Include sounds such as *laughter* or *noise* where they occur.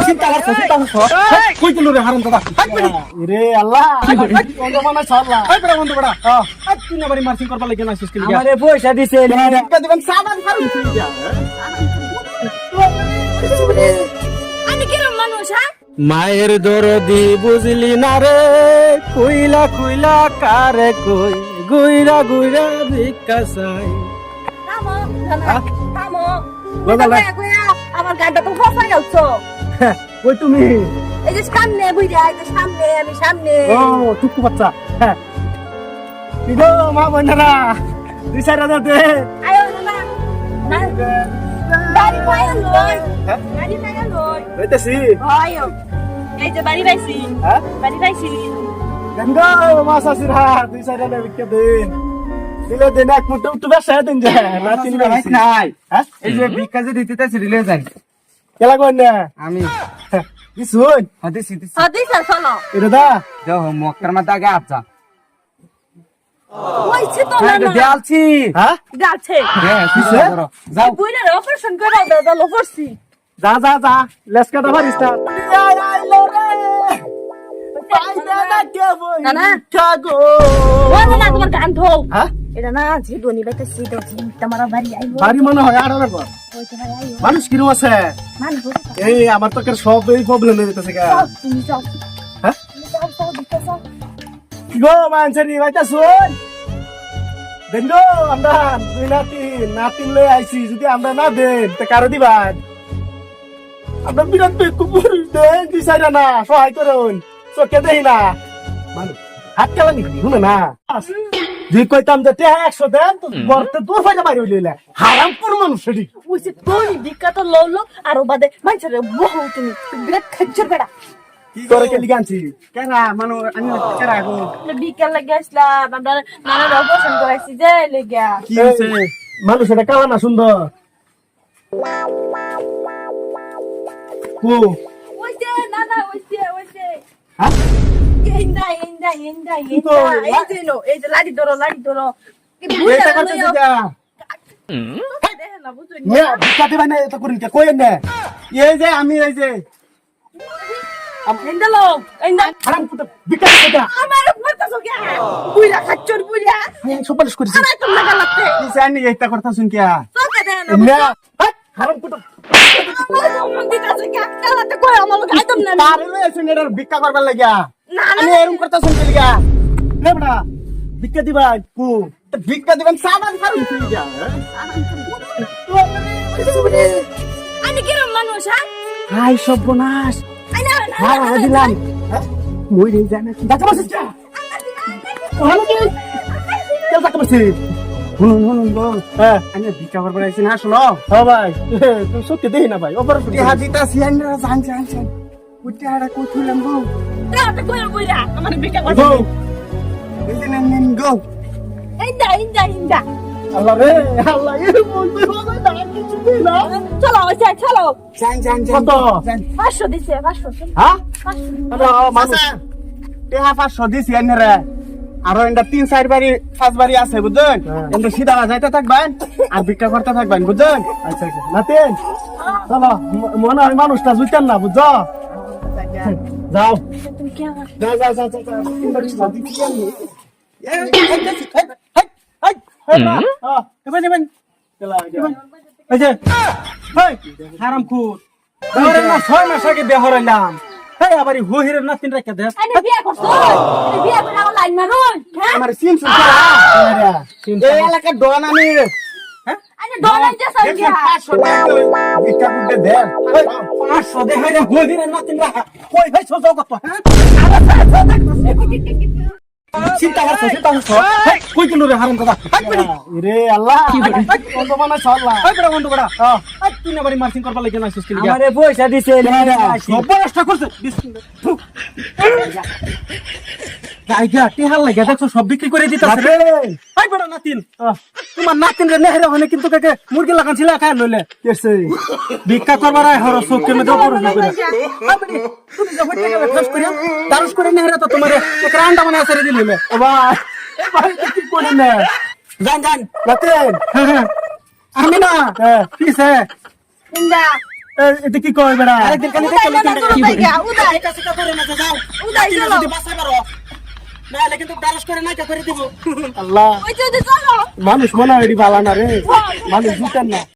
চিন্তা করছ চিন্তা করছ? কই দিল রে হারাম দাদা? রে আল্লাহ অন্ধ মানে ছাড়লা হাই বড় বন্ধু বড়। আই তুই না বাড়ি মার্চিং করবার লাগে না সিস্টেম আমারে পয়সা দিছে দিবেন সাদা ফারুম আমি কিরম মানুষ হ্যাঁ? মায়ের দরদি বুঝলি না রে কইলা কইলা কারে কই? গুইরা গুইরা ভিক্ষা চাই। আমার গাড়িটা তো ফসা গেছ *laughs* ওই তুমি। এই যে সামনে বুঝা এই যে সামনে আমি সামনে। ও টুকু বাচ্চা হ্যাঁ। গো মা বোনেরা দুই চার হাজার দে। আয়ো না বাড়ি পাইয়া লই হ্যাঁ? বাড়ি পাইয়া লই হইতেছি। আয়ো এই যে বাড়ি পাইছি। হ্যাঁ? বাড়ি পাইছি। গঙ্গা মা শাশুড়া দুই চার হাজার ভিক্ষা দিন। দিলে দিন এক মুঠো উঠে বেসা দিন যা না তিন ভাই নাই হ্যাঁ? এই যে ভিক্ষা দিতে তাছে রিলে যাই। কেলা কই না? আমি। কি শুন হতে সিতে হদি স্যার চলো। এটা দা। যাও মক্কার মধ্যে আগে আচ্ছা ওইছে তো না হ্যাঁ না দেয়ালছি। হ্যাঁ? যাচ্ছে হ্যাঁ কিসে? যাও। বুইরা অপারেশন করে দাও দাও করছি। যা যা যা। লেস কাটা পারিস না না না। কাগো ও না না তোমার গান ধো হ্যাঁ? এটা না যে দনি বাইতেছি তো তোমার বাড়ি আইবো। বাড়ি মনে হয় আর মানুষ কিরম আছে? এই আমার তো সব এই প্রবলেম হয়ে যেতেছে গা। তুমি হ্যাঁ? যাও কি গো মানসারি শুন। আমরা দুই নাতিন লই আইছি যদি আমরা না দেন তা কারও দিবান আমরা বিরাট কুকুর দেন দুই সাইডা না সহায় করুন। চোখে দেই না। মানুষ হাত খেলা নিবি শুনে না। যদি কইতাম যে তে একশো দেন তো বরতে দূর ফাইটা বাইরে হইলে হারামপুর মানুষ সেটি। উইছে দনি বিকা তো ললো আর ও বাদে মাইছরে বহু তুমি। বিরাট খজ্জর বেড়া। তোরে কে লিগানছি কেরা? মানু আমি কেরা গো? বিকাল লাগে আসলাম আমরা নানা অপারেশন করাইছি যে লেগা। কি হইছে? মানুষ এটা কালা না সুন্দর। কি ইন্দা কই? এই যে নো এই যে লাড়ি ধরো লাড়ি ধরো এটা করিন কে কইেন না এই যে আমি এই যে সুপারিশ করেছি মন ভিক্ষা করবার লাগিয়া আমি এরকম করতে শুনতে লাগিয়া নে বড়া ভিক্ষা দিবা কু। তো ভিক্ষা দিবেন সাবান ফারুম তুই যা আমি কিরম মানুষ হ্যাঁ? হাই সর্বনাশ। আই না না হ্যাঁ হ্যাঁ দিলাম। মই রে জানা দেখা বসে যা ভালো কি? কেউ দেখা বসে শুনুন শুনুন হ্যাঁ। আমি ভিক্ষা করবার আইছি না শুনো। হ্যাঁ ভাই। *laughs* সত্যি দেই না ভাই। অপারেশন হাজিটা সিয়ান জান জান জান উঠে আড়া কই থুলাম গো তাতে কই বুইড়া আমার বিকা গো এই নেন নেন গো ইন্দা ইন্দা ইন্দা আল্লাহ রে আল্লাহ এর বলতে হবে না কিছু দিই না চলো ওই চলো জান জান জান কত? জান পাঁচশো দিছে পাঁচশো হ্যাঁ পাঁচশো আরে মানুষ টেহা পাঁচশো দিছি এনে রে আরও এটা তিন চার বাড়ি পাঁচ বাড়ি আছে হ্যাঁ। এমনি সিধা যাইতে থাকবেন আর ভিক্ষা করতে থাকবেন বুঝছেন আচ্ছা আচ্ছা নাতেন চলো মনে হয় মানুষটা জুইতেন না বুঝছ যাও যাও যাও যাও যাও, যাও তিনবার দিবা, দিচ্ছি আমি। হ্যাঁ, এবার নেবেন চলো, যাও। এই যে হেই, হারাম খুর ছয় মাস আগে বিয়ে হরাইলাম এই আবার এই হুহিরের নাতিন রেখে দে আরে বিয়া করছ বিয়া করে আমার লাইন মারুন হ্যাঁ আমার সিম সুন এই এলাকার ডন আমি হ্যাঁ? কই হ্যাঁ? চিন্তা করছ চিন্তা করছ। কই কিলো রে হারাম দাদা? রে আল্লাহ বন্ধ মানে চললা হাই বেড়া বন্ধু বেড়া হাই তুই না বাড়ি মার্চিং করবার লাগে না সিস্টেম আমারে পয়সা দিছে সর্বনাশটা করছে। জায়গা টেহার লাগে দেখছ সব বিক্রি করে দিতেছে রে। হাই বেড়া নাতিন। তোমার নাতিন রে নেহরে হনে কিন্তু কাকে মুরগি লাগান ছিল খায় লইলে। কেসে ভিক্ষা করবার আয় হর চোখের মধ্যে অপরাধ করে। হাই বেড়ি, তুমি যে হইতে গেলে করে দারুস করে নেহরে তো তোমার এক রান্ডা মানে আসরে দিলে ও ভাই এ ভাই কি করি না? জান জান নাতেন! হ্যাঁ। আমি না। পিছে ইন্দা। এটা কি কয় বেড়া? আরেকদিন কি করে না যাও। যদি নাহলে কিন্তু দারস করে নাইকা করে দিব। আল্লাহ। ওই যে ওই যে চলো। মানুষ মনে হয় এটি বালা না রে। মানুষ জুতেন না।